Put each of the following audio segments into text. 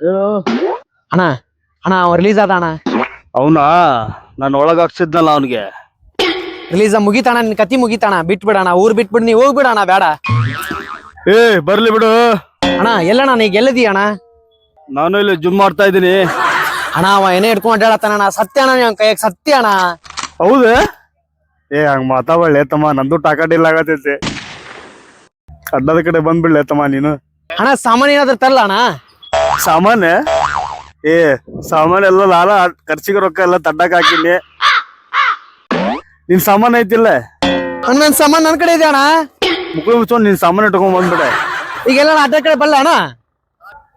ಅಣ್ಣ ಅಣ್ಣ ಅವ ರಿಲೀಸ್ ಆದ ಅಣ್ಣ. ಅವನಾ? ನಾನು ಒಳಗ್ ಹಾಕ್ಸಿದ್ನಲ್ಲ ಅವನಿಗೆ. ರಿಲೀಸ್ ಮುಗಿತಾಣ ನಿನ್ ಕತಿ ಮುಗಿತಾಣ ಬಿಟ್ಬಿಡಣ ಊರ್ ಬಿಟ್ಬಿಡ್ ನೀ ಹೋಗ್ಬಿಡಣ ಬೇಡ. ಏ ಬರ್ಲಿ ಬಿಡು. ಅಣ್ಣ ಎಲ್ಲಣ್ಣ ನೀ ಗೆಲ್ಲದಿ ಅಣ್ಣ? ನಾನು ಇಲ್ಲಿ ಜುಮ್ ಮಾಡ್ತಾ ಇದ್ದೀನಿ. ಅಣ್ಣ ಅವ ಏನೇ ಹಿಡ್ಕೊಂಡ್ ಅಡ್ಡಾಡತ್ತಾನ ಸತ್ಯ ಅಣ್ಣ ನಿನ್ ಕೈಯಾಗ ಸತ್ಯ ಅಣ್ಣ. ಹೌದು? ಏ ಹಂಗ ಮಾತಾಡ್ಲೆ ತಮ್ಮ. ನಂದು ಟಾಕಾಟಿಲ್ಲ ಆಗತೈತಿ ಅಡ್ಡದ ಕಡೆ ಬಂದ್ಬಿಡ್ಲೆ ತಮ್ಮ ನೀನು. ಅಣ್ಣ ಸಾಮಾನ್ಯ ಏನಾದ್ರು ತರಲ್ಲ ಅಣ್ಣ? ಸಾಮಾನ್ಯ ಏ ಸಾಮಾನ್ ಎಲ್ಲ ಲಾಲ ಖರ್ಚಿಗೆ ರೊಕ್ಕ ಎಲ್ಲ ತಡ್ಡಕ್ ಹಾಕಿನಿ ನಿನ್ ಸಾಮಾನ್ ಐತಿಲ್ಲ? ನನ್ ಸಾಮಾನ್ ನನ್ ಕಡೆ ಇದೆ ಅಣ್ಣ ಮುಕ್ಳು ಮುಚ್ಕೊಂಡು ನಿನ್ ಸಾಮಾನ್ ಇಟ್ಕೊಂಡ್ ಬಂದ್ಬಿಡ. ಈಗೆಲ್ಲ ಅಡ್ಡ ಕಡೆ ಬಲ್ಲ ಅಣ್ಣ?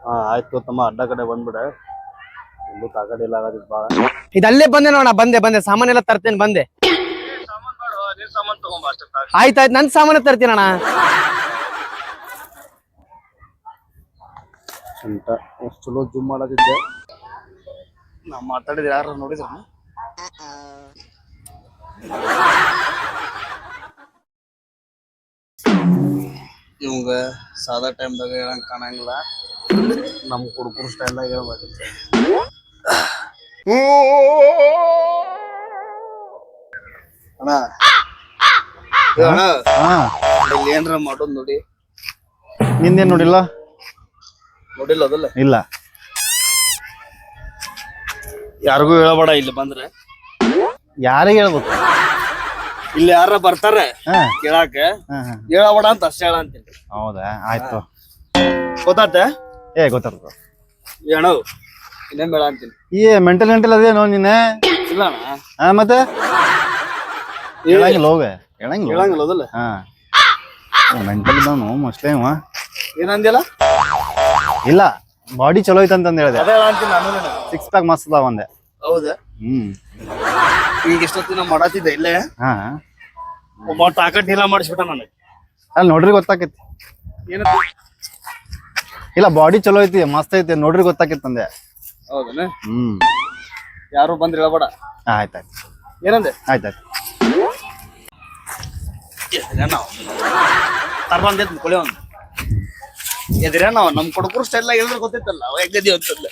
ಹಾ ಆಯ್ತು ತಮ್ಮ ಅಡ್ಡ ಕಡೆ ಬಂದ್ಬಿಡ. ಎಲ್ಲೂ ಇಲ್ಲ ಆಗತ್ತಿದ್ ಬಾಳ. ಇದಲ್ಲೇ ಬಂದೆ ನೋಡ ಬಂದೆ ಬಂದೆ. ಸಾಮಾನ್ ಎಲ್ಲ ತರ್ತೇನೆ ಬಂದೆ. ಆಯ್ತಾಯ್ತು ನನ್ ಸಾಮಾನ್ ತರ್ತೀನಿ ಅಣ್ಣ. ಅಂತ. ಚಲೋ ಜಿಮ್ ಮಾಡದಿದ್ದೆ ನಾ ಮಾತಾಡಿದ ಯಾರು ನೋಡಿದ್ರ ಇವಂಗ ಸಾದಾ ಟೈಮ್ದಾಗ ಹೇಳಂಗೆ ಕಾಣಂಗಿಲ್ಲ. ನಮ್ ಕುಡುಕರು ಸ್ಟೈಲ್ದಾಗ ದಾಗ ಅಣ್ಣ. ಅಣ್ಣ ಏನ್ರ ಮಾಡೋದ್ ನೋಡಿ. ನಿಂದೇನ್ ನೋಡಿಲ್ಲ? ನೋಡಿಲ್ಲ ಅದಲ್ಲ? ಇಲ್ಲ. ಯಾರಿಗೂ ಹೇಳಬೇಡ ಇಲ್ಲಿ ಬಂದ್ರೆ. ಯಾರಿಗೆ ಹೇಳ್ಬೇಕು? ಇಲ್ಲಿ ಯಾರ ಬರ್ತಾರೆ ಹಾ. ಕೇಳಾಕ ಹಾ, ಹಾ. ಹೇಳಬೇಡ ಅಂತ ಅಷ್ಟೇ ಹೇಳ ಅಂತೀನಿ ಹೌದಾ? ಆಯ್ತು. ಗೊತ್ತಾತ ಏ ಗೊತ್ತಾಗ್ತದ ಏನೋ ಇನ್ನೇನ್ ಬೇಡ ಅಂತೀನಿ. ಈ ಮೆಂಟಲ್ ಮೆಂಟಲ್ ಅದೇನೋ ನೀನೆ ಇಲ್ಲ ಅಣ್ಣ ಹಾ ಮತ್ತೆ? ಹೇಳಂಗಿಲ್ಲ ಹೋಗ. ಹೇಳಂಗಿಲ್ಲ ಹೋಗು. ಹೇಳಂಗಿಲ್ಲ ಅದಲ್ಲ ಹಾ. ಮೆಂಟಲ್ ಇದ್ದಾನು ಮಸ್ಟ್ ಏನಂದಿಲ್ಲ ಇಲ್ಲ ಬಾಡಿ ಚಲೋ ಐತೆ ಅಂತಂದ್ ಹೇಳ್ದೆ. ಅದೇ ಅಂತೀನಿ ನಾನು ಸಿಕ್ಸ್ ಪ್ಯಾಕ್ ಮಸ್ತ್ ಅದಾವ ಒಂದೆ ಹೌದಾ? ಹ್ಮ್. ಈಗ ಎಷ್ಟೊತ್ತಿನ ಮಾಡತ್ತಿದ್ದೆ? ಇಲ್ಲೇ? ಹಾ. ಒಬ್ಬ ತಾಕಟ್ ಇಲ್ಲ ಮಾಡಿಸ್ಬಿಟ್ಟ ನನಗೆ. ಅಲ್ಲಿ ನೋಡ್ರಿ ಗೊತ್ತಾಕೈತಿ. ಏನಂತ ಇಲ್ಲ ಬಾಡಿ ಚಲೋ ಐತಿ ಮಸ್ತ್ ಐತಿ ನೋಡ್ರಿ ಗೊತ್ತಾಕೈತಿ ಅಂದೆ. ಹೌದನ? ಹ್ಮ್. ಯಾರು ಬಂದ್ರ ಹೇಳಬೇಡ ಆಯ್ತಾಯ್ತು. ಏನಂದೆ? ಆಯ್ತಾಯ್ತು. ತರ್ಬಂದ್ ಕೊಳೆ ಒಂದು ಎದ್ರೇ ನಾವು ನಮ್ ಕೊಡಕರು ಸ್ಟೈಲ್ ಎಲ್ರು ಗೊತ್ತಿತ್ತಲ್ಲ ಅವ ಹೆಗ್ಗದಿ ಅಂತಲ್ಲ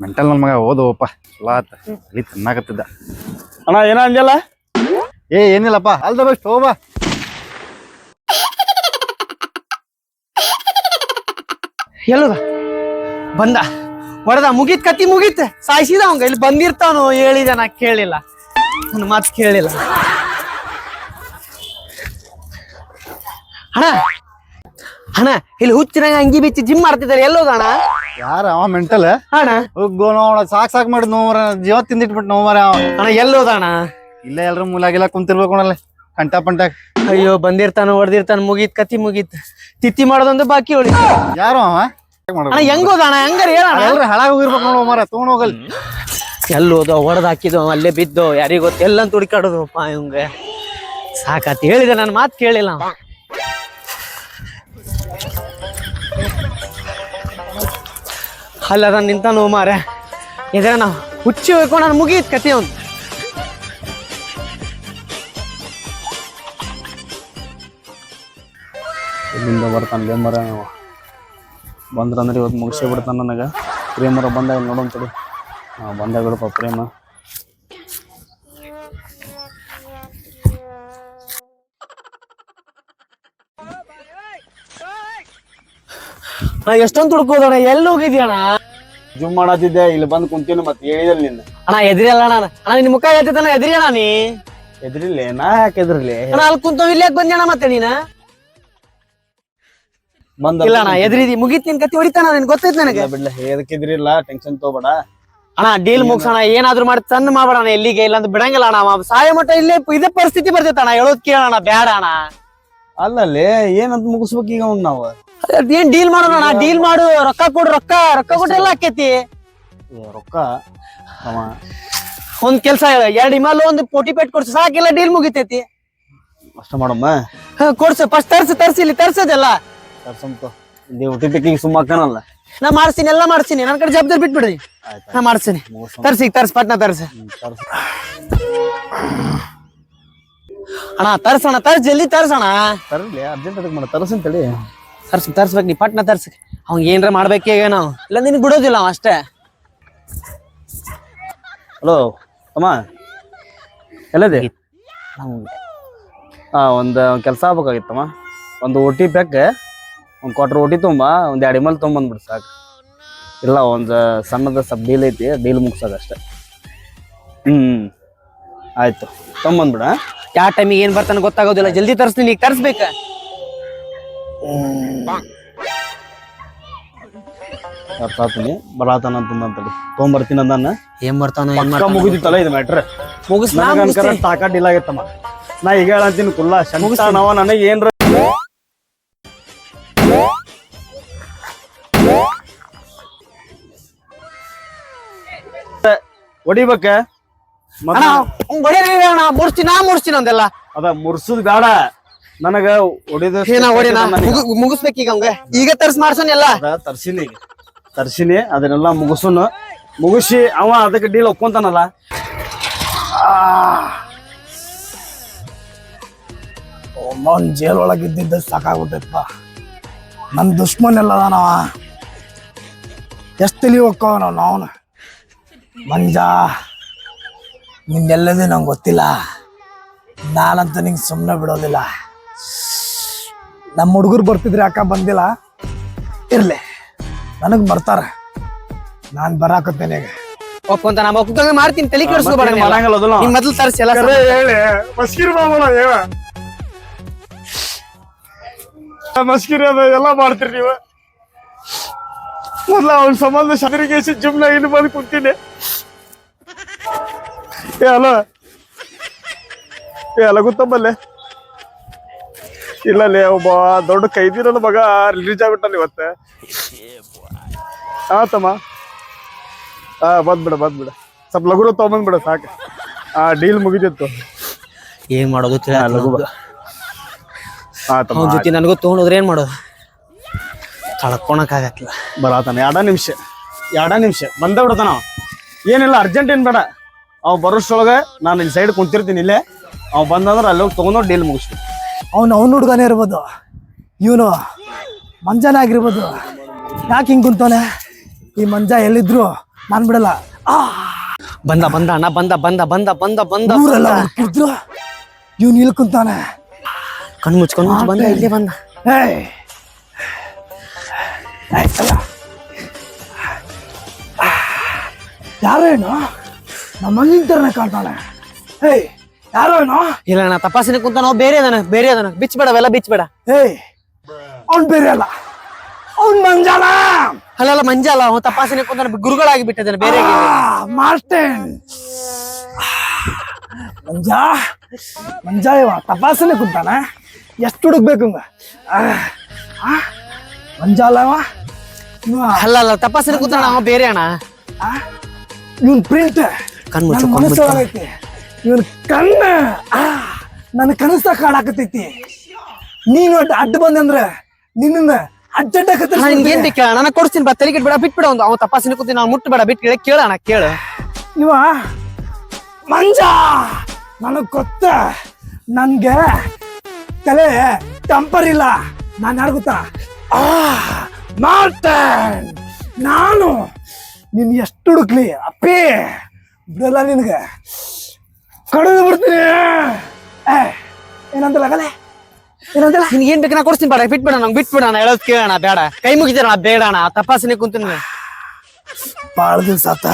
ಮೆಂಟಲ್ ನನ್ ಮಗ ಓದೋಪ್ಪ ಚಲೋ ಆತ. ಅಲ್ಲಿ ತಿನ್ನಾಕತ್ತಿದ್ದ. ಅಣ್ಣ ಏನ ಅಂಜಲ್ಲ ಏ ಏನಿಲ್ಲಪ್ಪ ಅಲ್ದ ಬೆಸ್ಟ್ ಹೋಗ್ಬಾ ಎಲ್ಲದ? ಬಂದ. ಹೊಡೆದ ಮುಗಿತ್ ಕತ್ತಿ ಮುಗಿತ್. ಸಾಯಿಸಿದ ಅವಂಗ. ಇಲ್ಲಿ ಬಂದಿರ್ತಾನು ಹೇಳಿದ ನಾ ಕೇಳಿಲ್ಲ. ನನ್ನ ಮಾತು ಕೇಳಿಲ್ಲ. ಅಣ್ಣ ಅಣ್ಣ ಇಲ್ಲಿ ಹುಚ್ಚಿನಾಗ ಅಂಗಿ ಬಿಚ್ಚಿ ಜಿಮ್ ಮಾಡ್ತಿದ್ದಾರೆ. ಎಲ್ಲೋದ ಅಣ್ಣ? ಯಾರ ಅವ ಮೆಂಟಲ್ ಅಣ್ಣ. ಹೋಗೋ ನೋಡ ಸಾಕ್ ಸಾಕ್ ಮಾಡಿದ್ ನೋವರ ಜೀವ ತಿಂದಿಟ್ಬಿಟ್ಟು ನೋವರ ಅವ. ಅಣ್ಣ ಎಲ್ಲೋದ ಅಣ್ಣ? ಇಲ್ಲೇ ಎಲ್ರು ಮೂಲಾಗಿಲ್ಲ ಕುಂತಿರ್ಬೇಕು ನೋಡಲ್ಲ. ಕಂಟ ಪಂಟ ಅಯ್ಯೋ ಬಂದಿರ್ತಾನ ಹೊಡೆದಿರ್ತಾನ ಮುಗೀತ್ ಕತಿ ಮುಗೀತ್. ತಿತ್ತಿ ಮಾಡೋದೊಂದು ಬಾಕಿ ಉಳಿ ಯಾರು ಅವ? ಅಣ್ಣ ಹೋದ ಅಣ್ಣ? ಹೆಂಗಾರ ಹೇಳಣ್ಣ ಎಲ್ರು ಹಾಳಾಗ್ ಹೋಗಿರ್ಬೇಕು ನೋಡು ಮರ ತಗೊಂಡ್ ಹೋಗಲ್. ಎಲ್ಲೋದು ಹೊಡೆದ್ ಹಾಕಿದ್ದು ಅಲ್ಲೇ ಬಿದ್ದು? ಯಾರಿಗ್ ಗೊತ್ತ? ಎಲ್ಲಂತ ಹುಡುಕಾಡೋದು ಅಪ್ಪ ಇವಂಗ. ಸಾಕತ್ ಹೇಳಿದೆ ನನ್ನ ಮಾತು ಕೇಳಿಲ್ಲ ಅವ. ಅಲ್ಲ ಅದನ್ನ ನಿಂತಾನು ಮಾರ ಇದ್ರ ನಾವು ಹುಚ್ಚಿ ಹೋಯ್ಕೊಂಡು ನಾನು ಮುಗಿಯಿತು ಕತಿ ಅವನು. ಇಲ್ಲಿಂದ ಬರ್ತಾನೆ ಮರ ಬಂದ್ರಂದ್ರೆ ಇವತ್ತು ಮುಗಿಸೇ ಬಿಡ್ತಾನೆ ನನಗೆ. ಪ್ರೇಮರ ಬಂದಾಗ ನೋಡೋಣ ತಡಿ. ಹಾಂ ಬಂದಾಗ ಬಿಡಪ್ಪ ಪ್ರೇಮ. ನಾ ಎಷ್ಟೊಂದು ತುಡ್ಕೋದಣ್ಣ ಎಲ್ಲಿ ಹೋಗಿದ್ಯಣ್ಣ? ಜುಮ್ ಮಾಡತ್ತಿದ್ದೆ ಇಲ್ಲಿ ಬಂದು ಕುಂತೀನಿ ಮತ್ತೆ ಹೇಳಿದಲ್ಲಿ ನಿನ್ನ. ಅಣ್ಣ ಎದ್ರಿ ಅಲ್ಲ ಅಣ್ಣ ಅಣ್ಣ ನಿನ್ ಮುಖ ಎತ್ತಿದ್ದಾನ ಎದ್ರಿ ಅಣ್ಣ ನೀ? ಎದ್ರಿಲ್ಲ ನಾ ಯಾಕೆ ಎದ್ರಿಲ್ಲ ಅಣ್ಣ ಅಲ್ಲಿ ಕುಂತವ್ ಇಲ್ಲೇ ಬಂದ್ಯಣ್ಣ ಮತ್ತೆ ನೀನ? ಇಲ್ಲ ಅಣ್ಣ ಎದ್ರಿದಿ ಮುಗೀತ್ ನಿನ್ ಕತ್ತಿ ಹೊಡಿತಾನ ನಿನ್ ಗೊತ್ತೈತ್ ನನಗೆ. ಬಿಡ್ಲ ಎದಕ್ಕೆ ಎದ್ರಿಲ್ಲ ಟೆನ್ಷನ್ ತಗೋಬೇಡ. ಅಣ್ಣ ಡೀಲ್ ಮುಗ್ಸೋಣ ಏನಾದ್ರು ಮಾಡಿ ಚಂದ ಮಾಡ್ಬೇಡ ಅಣ್ಣ ಎಲ್ಲಿಗೆ ಇಲ್ಲ ಅಂತ ಬಿಡಂಗಿಲ್ಲ ಅಣ್ಣ ಸಾಯ ಮಟ್ಟ ಇಲ್ಲೇ ಇದೇ ಪರಿಸ್ಥಿತಿ ಬರ್ತೈತಣ್ಣ ಹೇಳೋದ್ ಕೇಳೋಣ ಬೇಡ ಅಣ್ಣ. ಅಲ್ಲಲ್ಲಿ ಏನಂತ ಮುಗಿಸ್ಬೇಕು ಈಗ ಅವ್ನು ನಾವು? ಏನ್ ಡೀಲ್ ಮಾಡೋಣ ಅಣ್ಣ ಡೀಲ್ ಮಾಡು ರೊಕ್ಕ ಕೊಡು ರೊಕ್ಕ ರೊಕ್ಕ ಕೊಟ್ಟೆಲ್ಲ ಆಕೇತಿ. ರೊಕ್ಕ? ಒಂದ್ ಕೆಲ್ಸ ಎರಡು ಎರಡ್ ಇಮಾಲು ಒಂದು ಪೋಟಿ ಪೇಟ್ ಕೊಡ್ಸು ಸಾಕಿಲ್ಲ ಡೀಲ್ ಮುಗಿತೈತಿ. ಅಷ್ಟ ಮಾಡಮ್ಮ. ಕೊಡ್ಸು ಫಸ್ಟ್ ತರ್ಸು ತರ್ಸಿ ಇಲ್ಲಿ ತರ್ಸೋದೆಲ್ಲ. ಇಲ್ಲಿ ಹುಟ್ಟಿ ಸುಮ್ಮ ನಾ ಮಾಡ್ತೀನಿ ಎಲ್ಲ ಮಾಡ್ತೀನಿ ನನ್ನ ಕಡೆ ಜವಾಬ್ದಾರಿ ಬಿಟ್ಬಿಡ್ರಿ. ನಾ ಮಾಡ್ತೀನಿ ತರ್ಸಿ ತರ್ಸಿ ಪಟ್ನ ತರ್ಸಿ. ತರ್ಸ. ಅಣ್ಣ ತರ್ಸಣ ತರ್ಸ್ ಜಲ್ದಿ ತರ್ಸಣ ತರಲಿ ಅರ್ಜೆಂಟ್ ಅದಕ್ಕೆ ಮಾಡ. ತರಸಂತ ತಡಿ ತರ್ಸ್ ತರ್ಸ್ಬೇಕು ನೀ ಪಟ್ನ ತರ್ಸ್. ಅವ್ನ್ ಏನ್ರ ಮಾಡ್ಬೇಕೇ ನಾವು ಇಲ್ಲ ನಿನ್ ಬಿಡೋದಿಲ್ಲ ಅವ ಅಷ್ಟೇ. ಹಲೋ ಅಮ್ಮ ಎಲ್ಲದೆ? ಒಂದು ಕೆಲಸ ಆಗ್ಬೇಕಾಗಿತ್ತಮ್ಮ. ಒಂದು ಓ ಟಿ ಪ್ಯಾಕ್ ಒಂದು ಕ್ವಾಟ್ರ್ ಓಟಿ ತುಂಬ ಒಂದು ಎರಡು ಎಂ ಎಲ್ ತೊಗೊಂಬಂದ್ಬಿಡು ಸಾಕು. ಇಲ್ಲ ಒಂದು ಸಣ್ಣದ ಸ್ವಲ್ಪ ಡೀಲ್ ಐತಿ ಡೀಲ್ ಮುಗ್ಸೋದು ಅಷ್ಟೇ ಹ್ಞೂ ಆಯಿತು ತೊಗೊಂಬಂದ್ಬಿಡ ಯಾವ ಟೈಮಿಗೆ ಏನ್ ಬರ್ತಾನೆ ಗೊತ್ತಾಗೋದಿಲ್ಲ. ಜಲ್ದಿ ತರಿಸ್ತೀನಿ ಈಗ ತರಿಸ್ಬೇಕ. ಅರ್ಥ ಆತೀನಿ ಬರಾತನ ಅಂತಂದಂತಡಿ ತೊಗೊಂಬರ್ತೀನಿ ಅಂದಾನ. ಏನ್ ಬರ್ತಾನ ಏನ್ ಪಕ್ಕ ಮಾಡ್ತಾನ ಮುಗಿದಿತ್ತಲ್ಲ ಇದು ಮ್ಯಾಟ್ರ್ ಮುಗಿಸ್ ನಾ ಮುಗಿಸ್ತೀನಿ. ತಾಕತ್ ಇಲ್ಲ ಆಗೈತಮ್ಮ. ನಾ ಈಗ ಹೇಳಂತೀನಿ ಕುಲ್ಲ ಶಂತ ನಾವ ನನಗೆ ಏನ್ರ ಹೊಡಿಬೇಕ? ಮತ್ತ ಮುಡ್ಸ್ತೀನಿ ನಾ ಮುಡ್ಸ್ತೀನಿ ಅಂದೆಲ್ಲ ಅದ ಮುರ್ಸುದ್ ಬೇಡ ನನಗ ಹೊಡಿದ ಏನ ಹೊಡಿನ ಮುಗಿಸ್ಬೇಕು ಈಗ ಅವಂಗ ಈಗ ತರ್ಸ್ ಮಾಡ್ಸೋನ್ ಎಲ್ಲ. ಅದ ತರ್ಸಿನಿ. ಈಗ. ತರ್ಸಿನಿ ಅದನ್ನೆಲ್ಲ ಮುಗಿಸೋಣ ಮುಗಿಸಿ ಅವ ಅದಕ್ಕೆ ಡೀಲ್ ಒಪ್ಕೊಂತಾನಲ್ಲ. ಒಮ್ಮನ್ ಜೇಲ್ ಒಳಗೆ ಇದ್ದಿದ್ದ ಸಾಕಾಗ್ಬಿಟ್ಟೈತಪ್ಪ. ನನ್ನ ದುಶ್ಮನ್ ಎಲ್ಲ ಅದಾನವ. ಎಷ್ಟು ತಲಿ ಹೋಗ್ಕವ ನಾವು ಅವನು ಮಂಜ ನಿನ್ನೆಲ್ಲದೆ ನಂಗೆ ಗೊತ್ತಿಲ್ಲ. ನಾನಂತ ನಿಂಗೆ ಸುಮ್ಮನೆ ಬಿಡೋದಿಲ್ಲ. ನಮ್ಮ ಹುಡುಗರು ಬರ್ತಿದ್ರೆ ಅಕ್ಕ ಬಂದಿಲ್ಲ? ಇರ್ಲಿ ನನಗೆ ಬರ್ತಾರ. ನಾನು ಬರಾಕತ್ತೇನೆ ಈಗ. ಅಂತ ನಮ್ಮ ಒಪ್ಕೊಂತ ಮಾಡ್ತೀನಿ ತಲೆ ಕೆಡಿಸ್ಕೋಬೇಡ ನೀ ಎಲ್ಲ. ಮಾಡಂಗಿಲ್ಲ ಅದಲ್ಲ ನೀನ್ ಮೊದ್ಲು ತರ್ಸಿ ಎಲ್ಲ ಹೇಳಿ ಮಸ್ಕಿರ್ ಮಾಮನ ಹೇಳ ಮಸ್ಕಿರಿ ಅದ ಎಲ್ಲ ಮಾಡ್ತೀರಿ ನೀವು. ಮೊದಲ ಅವನ ಸಂಬಂಧ ಶಬರಿಗೇಸಿ ಜುಮ್ನ ಇಲ್ಲಿ ಬಂದು ಕುಂತೀನಿ. ಏ ಅಲ್ಲ ಏ ಅಲ್ಲ. ಗೊತ್ತಂಬಲ್ಲೆ ಇಲ್ಲಲೇ ಒಬ್ಬ ದೊಡ್ಡ ಕೈದಿ ನನ್ನ ಮಗ ರಿಲೀಸ್ ಆಗ್ಬಿಟ್ಟಲ್ಲ ಇವತ್ತೆ. ಆತಮ್ಮ ಹಾ ಬಂದ್ಬಿಡ ಬಂದ್ಬಿಡ. ಸ್ವಲ್ಪ ಲಘು ತಗೊಂಬಂದ್ಬಿಡ ಸಾಕು. ಆ ಡೀಲ್ ಮುಗಿದಿತ್ತು. ಏನ್ ಮಾಡೋದು ಲಘು ಅವ್ನ ಜೊತೆ ನನಗೂ ತಗೊಂಡೋದ್ರೆ ಏನ್ ಮಾಡೋದು? ಕಳ್ಕೊಳಕ್ ಬರಾತಾನೆ ಬರಾತಾನ ಎರಡ ನಿಮಿಷ. ಎರಡ ನಿಮಿಷ. ಬಂದ ಬಿಡತಾನ. ಏನಿಲ್ಲ ಅರ್ಜೆಂಟ್ ಏನ್ ಬೇಡ. ಅವ್ ಬರೋಷ್ಟೊಳಗ ನಾನು ಇಲ್ಲಿ ಸೈಡ್ ಕುಂತಿರ್ತೀನಿ ಇಲ್ಲೇ. ಅವ್ ಬಂದಂದ್ರೆ ಅಲ್ಲಿ ಹೋಗಿ ತಗೊಂಡು ಡೀಲ್ ಮುಗಿಸ್ತೀನಿ. ಅವ್ನು ಅವ್ನ ಹುಡುಗನೇ ಇರ್ಬೋದು. ಇವನು ಮಂಜಾನ ಆಗಿರ್ಬೋದು. ಯಾಕೆ ಹಿಂಗೆ ಕುಂತಾನೆ ಈ ಮಂಜ ಎಲ್ಲಿದ್ರು ನಾನು ಬಿಡಲ್ಲ. ಆ! ಬಂದ ಬಂದ ಅಣ್ಣ ಬಂದ ಬಂದ ಬಂದ ಬಂದ ಬಂದ. ಊರೆಲ್ಲ ಹುಡುಕಿದ್ರು ಇವನು ಇಲ್ಲಿ ಕುಂತಾನೆ ಕಣ್ಣು ಮುಚ್ಕೊಂಡು ಮುಚ್ಚ್ ಬಂದ ಇಲ್ಲಿ ಬಂದ. ಏಯ್! ಆಯ್ತಲ್ಲ? ಅಯ್ಯ. ಯಾರೋ ಏನು ನಮ್ಮ ಮಂಜಿನ ಕಾಣ್ತಾನೆ. ಏಯ್ ಯಾರೋ ಏನೋ? ಇಲ್ಲ ಅಣ್ಣ ತಪಾಸಣೆ ಕುಂತ ನಾವು ಬೇರೆ ಅದನ ಬೇರೆ ಅದನ. ಬಿಚ್ಬೇಡ ಅವೆಲ್ಲ ಬಿಚ್ಬೇಡ. ಏಯ್ ಅವ್ನ್ ಬೇರೆ ಅಲ್ಲ. ಅವ್ನ್ ಮಂಜಾಲ. ಅಲ್ಲಲ್ಲ ಮಂಜಾಲ ಅಲ್ಲ ಅವ್ನು ತಪಾಸಣೆ ಕುಂತ ಗುರುಗಳಾಗಿ ಬಿಟ್ಟಿದ್ದಾನೆ ಬೇರೆ ಮಾಡ್ತೇನ್ ಮಂಜ ಮಂಜ ಇವ ತಪಾಸಣೆ ಕುಂತಾನ. ಎಷ್ಟು ಹುಡುಕ್ಬೇಕು ಮಂಜಾಲ ಅಲ್ಲ ಅಲ್ಲ ತಪಾಸಣೆ ಕುಂತ ಅವ ಬೇರೆ ಅಣ್ಣ. ಇವನ್ ಪ್ರಿಂಟ್. ಕಣ್ ಮುಚ್ಚು ಇವನ್ ಕಣ್ಣ ಆ, ನನ್ನ ಕನಸ ಕಾಡಾಕತೈತಿ ನೀನು ಅಡ್ಡ ಅಡ್ಡ ಬಂದಂದ್ರ ನಿನ್ನ ಅಡ್ಡ ಅಣ್ಣ ನಿನ್ಗೆ ಏನ್ ಬೇಕು ನಾನು ಕೊಡ್ತೀನಿ ಬಾ ತಲೆಗೆ ಬಿಡ ಬಿಟ್ಬಿಡ ಒಂದು. ಅವ್ನು ತಪಾಸಣೆ ಕುಂತೀನಿ ನಾವು ಮುಟ್ಬೇಡ ಬಿಟ್ಟು ಕೇಳ ಕೇಳಣ ಕೇಳು. ಇವ ಮಂಜ! ನನಗ್ ಗೊತ್ತ ನನ್ಗೆ ತಲೆ ಟಂಪರ್ ಇಲ್ಲ. ನಾನು ಯಾರು ಗೊತ್ತಾ? ಆ ಮಾರ್ಟನ್! ನಾನು ನಿನ್ ಎಷ್ಟು ಹುಡುಕ್ಲಿ ಅಪ್ಪಿ! ಬಿಡಲ್ಲ ನಿನಗೆ. ಕಡಿದು ಬಿಡ್ತೀನಿ. ಏನಂತಲ್ಲ ಕಲೆ? ಏನಂತಲ್ಲ? ನಿನ್ಗೆ ಏನ್ ಬೇಕು ನಾ ಕೊಡ್ತೀನಿ ಬೇಡ ಬಿಟ್ಬಿಡ ನಂಗೆ ಬಿಟ್ಬಿಡ ನಾ ಹೇಳೋದು ಕೇಳೋಣ ಬೇಡ. ಕೈ ಮುಗಿದಾರ ಬೇಡ ಅಣ್ಣ. ತಪಾಸಣೆ ಕುಂತೀನಿ. ಭಾಳ ದಿವಸ ಆತ.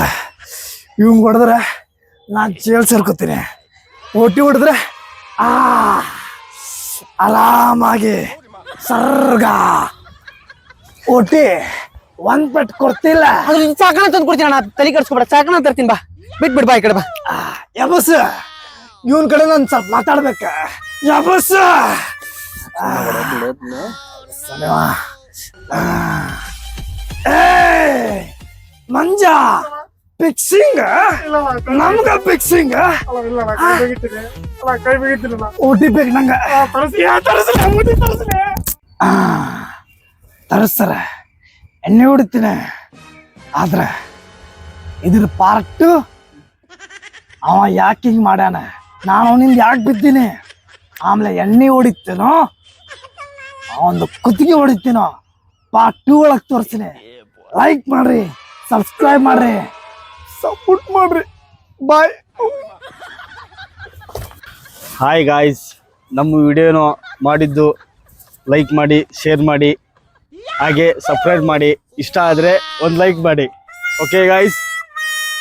ಇವಂಗ್ ಹೊಡೆದ್ರೆ ನಾನು ಜೇಲ್ ಸೇರ್ಕೋತೀನಿ. ಒಟ್ಟಿ ಹೊಡೆದ್ರೆ ಆ ಆರಾಮಾಗಿ ಸರ್ಗ. ಒಟ್ಟಿ ಒಂದ್ ಪೆಟ್ ಕೊಡ್ತಿಲ್ಲ. ಅದ್ರ ಚಾಕಣ ತಂದು ಕೊಡ್ತೀನಿ ಅಣ್ಣ. ತಲೆ ಕಟ್ಸ್ಕೊಬೇಡ ಚಾಕಣ ತರ್ತೀನಿ ಬಾ. ಬಿಟ್ಬಿಡ್ ಬಾ ಈ ಕಡೆ ಬಾ. ಯಬಸ್. ಇವನ್ ಕಡೆ ನಾನು ಸ್ವಲ್ಪ ಮಾತಾಡ್ಬೇಕ. ಯಬಸ್. ಸರಿವಾ. ಏ ಮಂಜ ಫಿಕ್ಸಿಂಗ್ ನಮ್ಗ ಫಿಕ್ಸಿಂಗ್ ಓಟಿ ಬೇಕು ನಂಗ. ಆ, ತರಿಸ್ತಾರ. ಎಣ್ಣೆ ಹೊಡಿತೀನಿ. ಆದ್ರ ಇದ್ರ ಪಾರ್ಟ್ ಅವ ಯಾಕೆ ಹಿಂಗ್ ಮಾಡ್ಯಾನ? ನಾನು ಅವನಿಂದ ಯಾಕೆ ಬಿದ್ದೀನಿ? ಆಮೇಲೆ ಎಣ್ಣೆ ಹೊಡಿತೇನೋ? ಒಂದು ಕುತ್ತಿಗೆ ಹೊಡಿತೀನೋ? ಪಾರ್ಟ್ ಟೂ ಒಳಗೆ ತೋರಿಸ್ತೀನಿ ಲೈಕ್ ಮಾಡ್ರಿ ಸಬ್ಸ್ಕ್ರೈಬ್ ಮಾಡ್ರಿ. ಸಪೋರ್ಟ್ ಮಾಡ್ರಿ. ಬಾಯ್ ಹಾಯ್ ಗಾಯ್ಸ್ ನಮ್ಮ ವಿಡಿಯೋನು ಮಾಡಿದ್ದು ಲೈಕ್ ಮಾಡಿ ಶೇರ್ ಮಾಡಿ ಹಾಗೆ ಸಬ್ಸ್ಕ್ರೈಬ್ ಮಾಡಿ. ಇಷ್ಟ ಆದರೆ ಒಂದು ಲೈಕ್ ಮಾಡಿ. ಓಕೆ ಗಾಯ್ಸ್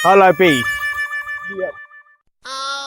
ಹಾಲ್ ಹ್ಯಾಪಿ Oh.